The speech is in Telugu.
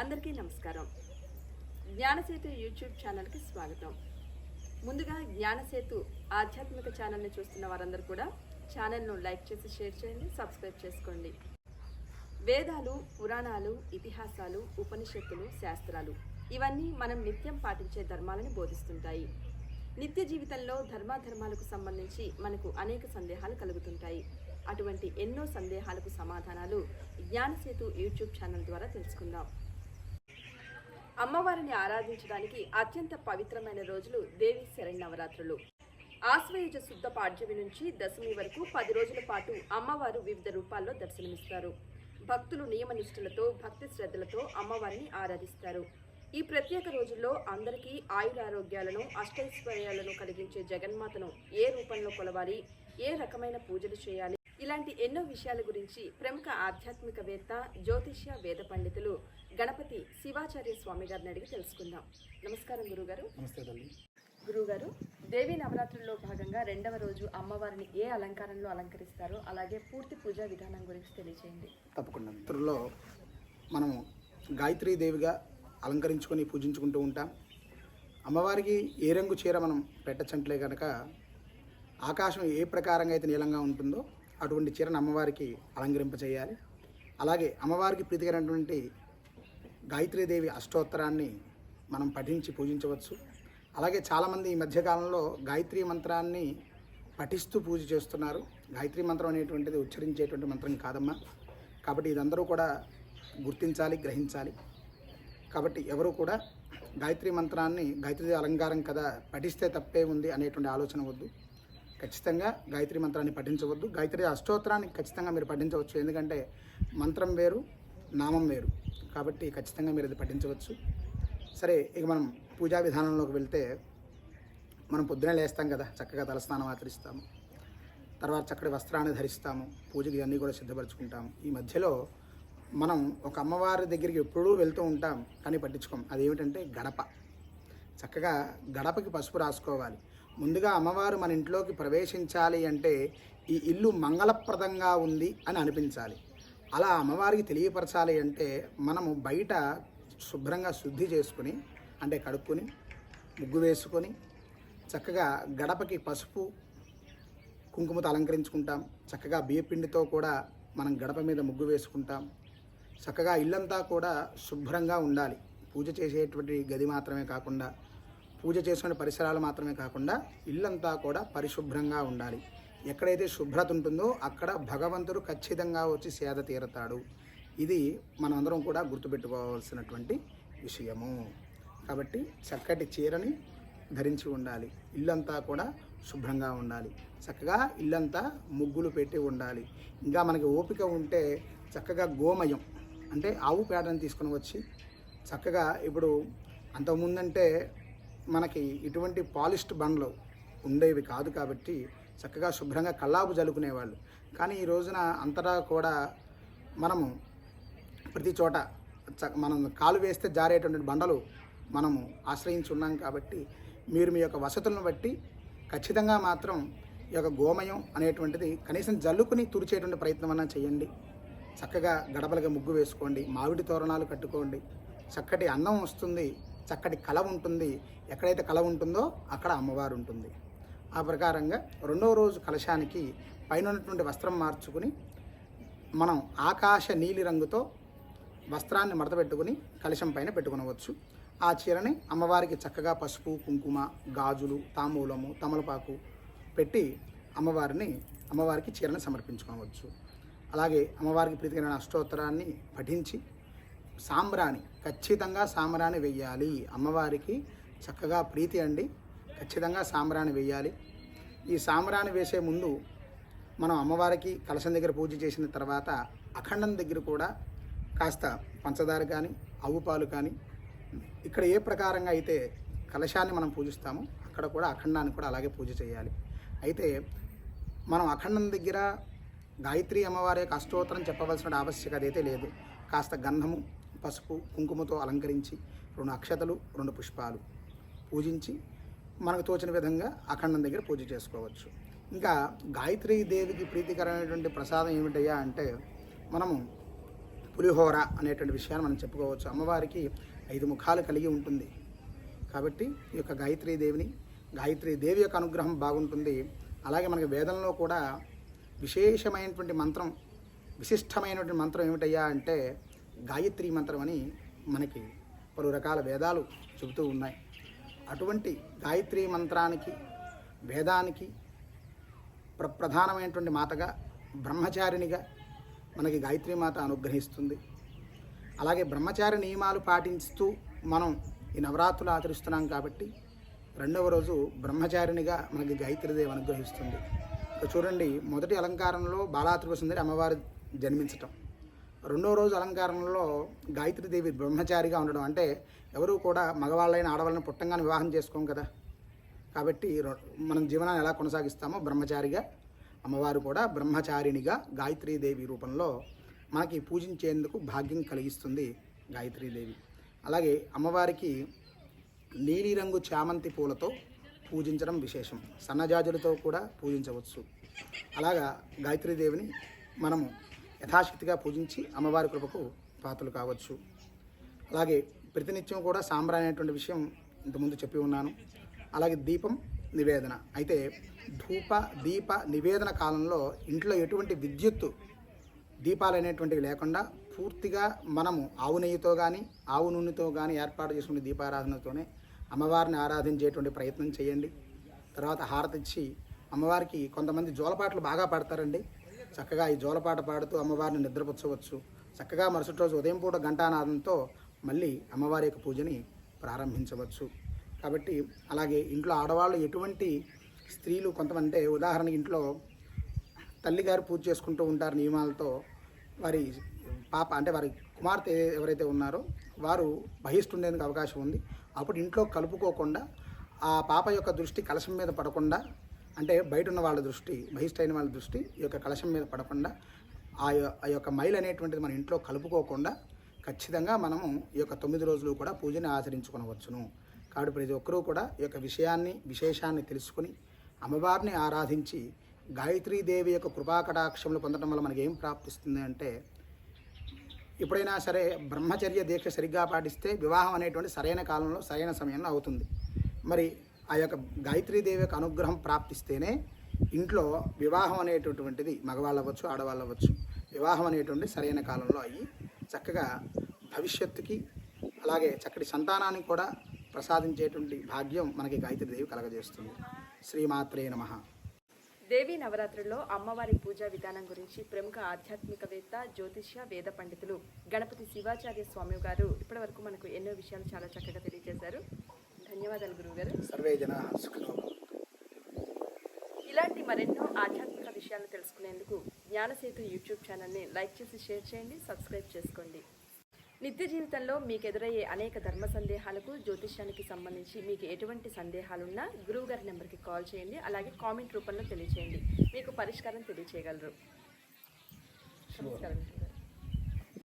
అందరికీ నమస్కారం. జ్ఞానసేతు యూట్యూబ్ ఛానల్కి స్వాగతం. ముందుగా జ్ఞానసేతు ఆధ్యాత్మిక ఛానల్ని చూస్తున్న వారందరూ కూడా ఛానల్ను లైక్ చేసి షేర్ చేయండి సబ్స్క్రైబ్ చేసుకోండి. వేదాలు పురాణాలు ఇతిహాసాలు ఉపనిషత్తులు శాస్త్రాలు ఇవన్నీ మనం నిత్యం పాటించే ధర్మాలను బోధిస్తుంటాయి. నిత్య జీవితంలో ధర్మాధర్మాలకు సంబంధించి మనకు అనేక సందేహాలు కలుగుతుంటాయి. అటువంటి ఎన్నో సందేహాలకు సమాధానాలు జ్ఞానసేతు యూట్యూబ్ ఛానల్ ద్వారా తెలుసుకుందాం. అమ్మవారిని ఆరాధించడానికి అత్యంత పవిత్రమైన రోజులు దేవి శరణవరాత్రులు ఆశ్వయుజ శుద్ధ పాడ్యమి నుంచి దశమి వరకు పది రోజుల పాటు అమ్మవారు వివిధ రూపాల్లో దర్శనమిస్తారు. భక్తులు నియమనిష్ఠులతో భక్తి శ్రద్ధలతో అమ్మవారిని ఆరాధిస్తారు. ఈ ప్రత్యేక రోజుల్లో అందరికీ ఆయురారోగ్యాలను అష్టైశ్వర్యాలను కలిగించే జగన్మాతను ఏ రూపంలో కొలవాలి ఏ రకమైన పూజలు చేయాలి ఇలాంటి ఎన్నో విషయాల గురించి ప్రముఖ ఆధ్యాత్మికవేత్త జ్యోతిష్య వేద పండితులు గణపతి శివాచార్య స్వామి గారిని అడిగి తెలుసుకుందాం. నమస్కారం గురుగారు. నమస్తే తల్లి. గురుగారు దేవి నవరాత్రుల్లో భాగంగా రెండవ రోజు అమ్మవారిని ఏ అలంకారంలో అలంకరిస్తారో అలాగే పూర్తి పూజా విధానం గురించి తెలియచేయండి. తప్పకుండా. మిత్రుల్లో మనము గాయత్రీ దేవిగా అలంకరించుకొని పూజించుకుంటూ ఉంటాం. అమ్మవారికి ఏ రంగు చీర మనం పెట్టచ్చంట్లే కనుక ఆకాశం ఏ ప్రకారంగా అయితే నీలంగా ఉంటుందో అటువంటి చీరను అమ్మవారికి అలంకరింపచేయాలి. అలాగే అమ్మవారికి ప్రీతికరమైనటువంటి గాయత్రీదేవి అష్టోత్తరాన్ని మనం పఠించి పూజించవచ్చు. అలాగే చాలామంది ఈ మధ్యకాలంలో గాయత్రీ మంత్రాన్ని పఠిస్తూ పూజ చేస్తున్నారు. గాయత్రీ మంత్రం అనేటువంటిది ఉచ్చరించేటువంటి మంత్రం కాదమ్మా. కాబట్టి ఇదందరూ కూడా గుర్తించాలి గ్రహించాలి. కాబట్టి ఎవరు కూడా గాయత్రీ మంత్రాన్ని గాయత్రీ అలంకారం కదా పఠిస్తే తప్పే ఉంది అనేటువంటి ఆలోచన వద్దు. ఖచ్చితంగా గాయత్రి మంత్రాన్ని పఠించవద్దు. గాయత్రి అష్టోత్తరాన్ని ఖచ్చితంగా మీరు పఠించవచ్చు. ఎందుకంటే మంత్రం వేరు నామం వేరు. కాబట్టి ఖచ్చితంగా మీరు అది పఠించవచ్చు. సరే ఇక మనం పూజా విధానంలోకి వెళ్తే మనం పొద్దున లేస్తాం కదా చక్కగా తలస్నానం ఆచరిస్తాము. తర్వాత చక్కటి వస్త్రాన్ని ధరిస్తాము. పూజకి అన్నీ కూడా సిద్ధపరచుకుంటాము. ఈ మధ్యలో మనం ఒక అమ్మవారి దగ్గరికి ఎప్పుడూ వెళ్తూ ఉంటాం కానీ పట్టించుకోం. అదేమిటంటే గడప. చక్కగా గడపకి పసుపు రాసుకోవాలి. ముందుగా అమ్మవారు మన ఇంట్లోకి ప్రవేశించాలి అంటే ఈ ఇల్లు మంగళప్రదంగా ఉంది అని అనిపించాలి. అలా అమ్మవారికి తెలియపరచాలి అంటే మనము బయట శుభ్రంగా శుద్ధి చేసుకుని అంటే కడుక్కొని ముగ్గు వేసుకొని చక్కగా గడపకి పసుపు కుంకుమతో అలంకరించుకుంటాం. చక్కగా బియ్యపిండితో కూడా మనం గడప మీద ముగ్గు వేసుకుంటాం. చక్కగా ఇల్లంతా కూడా శుభ్రంగా ఉండాలి. పూజ చేసేటువంటి గది మాత్రమే కాకుండా పూజ చేసుకునే పరిసరాలు మాత్రమే కాకుండా ఇల్లంతా కూడా పరిశుభ్రంగా ఉండాలి. ఎక్కడైతే శుభ్రత ఉంటుందో అక్కడ భగవంతుడు ఖచ్చితంగా వచ్చి సేద తీరతాడు. ఇది మనమందరం కూడా గుర్తుపెట్టుకోవాల్సినటువంటి విషయము. కాబట్టి చక్కటి చీరని ధరించి ఉండాలి. ఇల్లంతా కూడా శుభ్రంగా ఉండాలి. చక్కగా ఇల్లంతా ముగ్గులు పెట్టి ఉండాలి. ఇంకా మనకి ఓపిక ఉంటే చక్కగా గోమయం అంటే ఆవు పేడని తీసుకుని వచ్చి చక్కగా ఇప్పుడు అంతకుముందంటే మనకి ఇటువంటి పాలిష్డ్ బండ్లు ఉండేవి కాదు కాబట్టి చక్కగా శుభ్రంగా కల్లాపు జలుకునేవాళ్ళు కానీ ఈ రోజున అంతటా కూడా మనము ప్రతి చోట మనం కాలు వేస్తే జారేటువంటి బండలు మనము ఆశ్రయించి ఉన్నాం కాబట్టి మీరు మీ యొక్క వసతులను బట్టి ఖచ్చితంగా మాత్రం ఈ యొక్క గోమయం అనేటువంటిది కనీసం జల్లుకుని తుడిచేటువంటి ప్రయత్నం అన్నా చేయండి. చక్కగా గడపలుగా ముగ్గు వేసుకోండి మామిడి తోరణాలు కట్టుకోండి. చక్కటి అన్నం వస్తుంది. చక్కటి కళ ఉంటుంది. ఎక్కడైతే కళ ఉంటుందో అక్కడ అమ్మవారు ఉంటుంది. ఆ ప్రకారంగా రెండవ రోజు కలశానికి పైన ఉన్నటువంటి వస్త్రం మార్చుకుని మనం ఆకాశ నీలి రంగుతో వస్త్రాన్ని మడతపెట్టుకుని కలశం పైన పెట్టుకునవచ్చు. ఆ చీరని అమ్మవారికి చక్కగా పసుపు కుంకుమ గాజులు తాంబూలము తమలపాకు పెట్టి అమ్మవారిని అమ్మవారికి చీరను సమర్పించుకోవచ్చు. అలాగే అమ్మవారికి ప్రీతికరమైన అష్టోత్తరాన్ని పఠించి సాంబ్రాణి. ఖచ్చితంగా సాంబ్రాణి వెయ్యాలి. అమ్మవారికి చక్కగా ప్రీతి అండి. ఖచ్చితంగా సాంబ్రాణి వెయ్యాలి. ఈ సాంబ్రాణి వేసే ముందు మనం అమ్మవారికి కలశం దగ్గర పూజ చేసిన తర్వాత అఖండం దగ్గర కూడా కాస్త పంచదార కానీ ఆవు పాలు కానీ ఇక్కడ ఏ ప్రకారంగా అయితే కలశాన్ని మనం పూజిస్తామో అక్కడ కూడా అఖండాన్ని కూడా అలాగే పూజ చేయాలి. అయితే మనం అఖండం దగ్గర గాయత్రి అమ్మవారి యొక్క అష్టోత్తరం చెప్పవలసిన ఆవశ్యకత అయితే లేదు. కాస్త గంధము పసుపు కుంకుమతో అలంకరించి రెండు అక్షతలు రెండు పుష్పాలు పూజించి మనకు తోచిన విధంగా అఖండం దగ్గర పూజ చేసుకోవచ్చు. ఇంకా గాయత్రీ దేవికి ప్రీతికరమైనటువంటి ప్రసాదం ఏమిటయ్యా అంటే మనము పులిహోర అనేటువంటి విషయాన్ని మనం చెప్పుకోవచ్చు. అమ్మవారికి ఐదు ముఖాలు కలిగి ఉంటుంది. కాబట్టి ఈ యొక్క గాయత్రీ దేవిని గాయత్రీ దేవి యొక్క అనుగ్రహం బాగుంటుంది. అలాగే మనకి వేదంలో కూడా విశేషమైనటువంటి మంత్రం విశిష్టమైనటువంటి మంత్రం ఏమిటయ్యా అంటే గాయత్రి మంత్రం అని మనకి పలు రకాల వేదాలు చెబుతూ ఉన్నాయి. అటువంటి గాయత్రి మంత్రానికి వేదానికి ప్ర ప్రధానమైనటువంటి మాతగా బ్రహ్మచారిణిగా మనకి గాయత్రి మాత అనుగ్రహిస్తుంది. అలాగే బ్రహ్మచారి నియమాలు పాటిస్తూ మనం ఈ నవరాత్రులు ఆచరిస్తున్నాం కాబట్టి రెండవ రోజు బ్రహ్మచారినిగా మనకి గాయత్రిదేవి అనుగ్రహిస్తుంది. చూడండి మొదటి అలంకారంలో బాలాత్రిక సుందరి అమ్మవారు జన్మించటం. రెండో రోజు అలంకారంలో గాయత్రీదేవి బ్రహ్మచారిగా ఉండడం అంటే ఎవరు కూడా మగవాళ్ళైన ఆడవాళ్ళని పుట్టంగానే వివాహం చేసుకోం కదా. కాబట్టి రొ- మనం జీవనాన్ని ఎలా కొనసాగిస్తామో బ్రహ్మచారిగా అమ్మవారు కూడా బ్రహ్మచారిణిగా గాయత్రీదేవి రూపంలో మనకి పూజించేందుకు భాగ్యం కలిగిస్తుంది గాయత్రీదేవి. అలాగే అమ్మవారికి నీలిరంగు చామంతి పూలతో పూజించడం విశేషం. సన్నజాజులతో కూడా పూజించవచ్చు. అలాగా గాయత్రీదేవిని మనము యథాశక్తిగా పూజించి అమ్మవారి కృపకు పాత్రలు కావచ్చు. అలాగే ప్రతినిత్యం కూడా సాంబ్రాణి అనేటువంటి విషయం ఇంతకుముందు చెప్పి ఉన్నాను. అలాగే దీపం నివేదన. అయితే ధూప దీప నివేదన కాలంలో ఇంట్లో ఎటువంటి విద్యుత్తు దీపాలు అనేటువంటివి లేకుండా పూర్తిగా మనము ఆవు నెయ్యితో కానీ ఆవు నూనెతో కానీ ఏర్పాటు చేసుకునే దీపారాధనతోనే అమ్మవారిని ఆరాధించేటువంటి ప్రయత్నం చేయండి. తర్వాత హారతి ఇచ్చి అమ్మవారికి కొంతమంది జోలపాట్లు బాగా పాడతారండి. చక్కగా ఈ జోలపాట పాడుతూ అమ్మవారిని నిద్రపుచ్చవచ్చు. చక్కగా మరుసటి రోజు ఉదయం పూట ఘంటానాదంతో మళ్ళీ అమ్మవారి యొక్క పూజని ప్రారంభించవచ్చు. కాబట్టి అలాగే ఇంట్లో ఆడవాళ్ళు ఎటువంటి స్త్రీలు కొంతమంది ఉదాహరణకి ఇంట్లో తల్లిగారు పూజ చేసుకుంటూ ఉంటారు నియమాలతో వారి పాప అంటే వారి కుమార్తె ఎవరైతే ఉన్నారో వారు బహిష్టుండేందుకు అవకాశం ఉంది. అప్పుడు ఇంట్లో కలుపుకోకుండా ఆ పాప యొక్క దృష్టి కలశం మీద పడకుండా అంటే బయట ఉన్న వాళ్ళ దృష్టి బహిష్టైన వాళ్ళ దృష్టి ఈ యొక్క కలశం మీద పడకుండా ఆ ఆ యొక్క మైల్ అనేటువంటిది మన ఇంట్లో కలుపుకోకుండా ఖచ్చితంగా మనము ఈ యొక్క తొమ్మిది రోజులు కూడా పూజని ఆచరించుకొనవచ్చును. కాబట్టి ప్రతి ఒక్కరూ కూడా ఈ యొక్క విషయాన్ని విశేషాన్ని తెలుసుకుని అమ్మవారిని ఆరాధించి గాయత్రీదేవి యొక్క కృపాకటాక్షములు పొందడం వల్ల మనకి ఏం ప్రాప్తిస్తుంది అంటే ఎప్పుడైనా సరే బ్రహ్మచర్య దీక్ష సరిగ్గా పాటిస్తే వివాహం అనేటువంటి సరైన కాలంలో సరైన సమయంలో అవుతుంది. మరి ఆ యొక్క గాయత్రీదేవి యొక్క అనుగ్రహం ప్రాప్తిస్తేనే ఇంట్లో వివాహం అనేటటువంటిది మగవాళ్ళు అవ్వచ్చు ఆడవాళ్ళు అవ్వచ్చు వివాహం అనేటువంటి సరైన కాలంలో అయ్యి చక్కగా భవిష్యత్తుకి అలాగే చక్కటి సంతానాన్ని కూడా ప్రసాదించేటువంటి భాగ్యం మనకి గాయత్రీదేవి కలగజేస్తుంది. శ్రీమాత్రే నమః. దేవీ నవరాత్రుల్లో అమ్మవారి పూజా విధానం గురించి ప్రముఖ ఆధ్యాత్మికవేత్త జ్యోతిష్య వేద పండితులు గణపతి శివాచార్య స్వామి గారు ఇప్పటివరకు మనకు ఎన్నో విషయాలు చాలా చక్కగా తెలియజేశారు. ధన్యవాదాలు గురువుగారు. సర్వే జనా సుఖినో ఇలాంటి మరెన్నో ఆధ్యాత్మిక విషయాలు తెలుసుకునేందుకు జ్ఞానసేతు యూట్యూబ్ ఛానల్ని లైక్ చేసి షేర్ చేయండి సబ్స్క్రైబ్ చేసుకోండి. నిత్య జీవితంలో మీకు ఎదురయ్యే అనేక ధర్మ సందేహాలకు జ్యోతిష్యానికి సంబంధించి మీకు ఎటువంటి సందేహాలున్నా గురువు గారి నెంబర్కి కాల్ చేయండి అలాగే కామెంట్ రూపంలో తెలియచేయండి. మీకు పరిష్కారం తెలియచేయగలరు. నమస్కారం.